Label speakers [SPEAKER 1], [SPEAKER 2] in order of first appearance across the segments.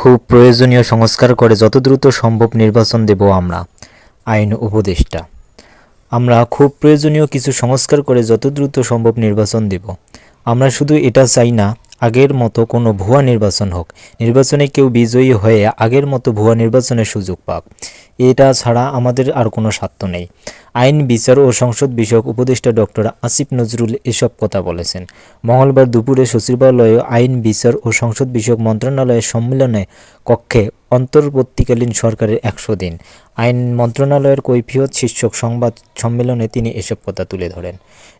[SPEAKER 1] খুব প্রয়োজনীয় সংস্কার করে যত দ্রুত সম্ভব নির্বাচন দেব আমরা, আইন উপদেষ্টা। আমরা খুব প্রয়োজনীয় কিছু সংস্কার করে যত দ্রুত সম্ভব নির্বাচন দেব। আমরা শুধু এটা চাই না, আগের মতো কোনো ভুয়া নির্বাচন হোক। নির্বাচনে কেউ বিজয়ী হয়ে আগের মতো ভুয়া নির্বাচনের সুযোগ পাক। এটা ছাড়া আমাদের আর কোনো স্বার্থ নেই। আইন, বিচার ও সংসদ বিষয়ক উপদেষ্টা ডক্টর আসিফ নজরুল এসব কথা বলেছেন। মঙ্গলবার দুপুরে সচিবালয়ে আইন, বিচার ও সংসদ বিষয়ক মন্ত্রণালয়ের সম্মেলনে কক্ষে অন্তর্বর্তীকালীন সরকারের একশো দিন, আইন মন্ত্রণালয়ের কৈফিয়ত শীর্ষক সংবাদ সম্মেলনে তিনি এসব কথা তুলে ধরেন।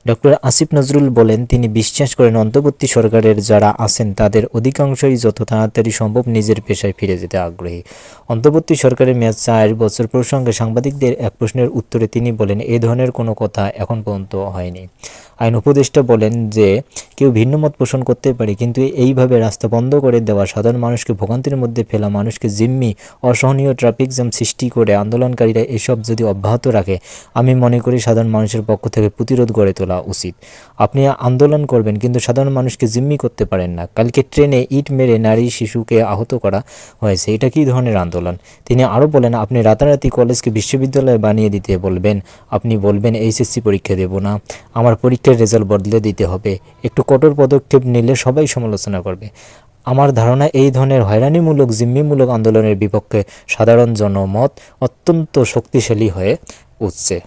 [SPEAKER 1] ডক্টর আসিফ নজরুল বলেন, তিনি বিশ্বাস করেন অন্তর্বর্তী সরকারের যারা আছেন তাদের অধিকাংশই যত তাড়াতাড়ি সম্ভব নিজের পেশায় ফিরে যেতে আগ্রহী। অন্তর্বর্তী সরকারের মেয়াদ চার বছর প্রসঙ্গে সাংবাদিকদের এক প্রশ্নের উত্তরে তিনি বলেন এ ধরনের কোনো কথা এখন পর্যন্ত হয়নি। আইন উপদেষ্টা বলেন যে, কেউ ভিন্ন মত পোষণ করতে পারে, কিন্তু এইভাবে রাস্তা বন্ধ করে দেওয়া, সাধারণ মানুষকে ভোগান্তির মধ্যে ফেলা, মানুষকে জিম্মি, অসহনীয় ট্রাফিক জ্যাম সৃষ্টি করে আন্দোলনকারীরা এসব যদি অব্যাহত রাখে, আমি মনে করি সাধারণ মানুষের পক্ষ থেকে প্রতিরোধ গড়ে তোলা উচিত। আপনি আন্দোলন করবেন, কিন্তু সাধারণ মানুষকে জিম্মি করতে পারেন না। কালকে ট্রেনে ইট মেরে নারী শিশুকে আহত করা হয়েছে, এটা কী ধরনের আন্দোলন? তিনি আরও বলেন, আপনি রাতারাতি কলেজকে বিশ্ববিদ্যালয় বানিয়ে দিতে বলবেন আপনি বলবেন, এইচএসসি পরীক্ষা দেব না। আমার পরীক্ষার রেজাল্ট বদলে দিতে হবে। একটু কঠোর পদক্ষেপ নিলে সবাই সমালোচনা করবে। আমার ধারণা, এই ধরনের হয়রানিমূলক, জিম্মিমূলক আন্দোলনের বিপক্ষে সাধারণ জনমত অত্যন্ত শক্তিশালী হয়ে উঠছে।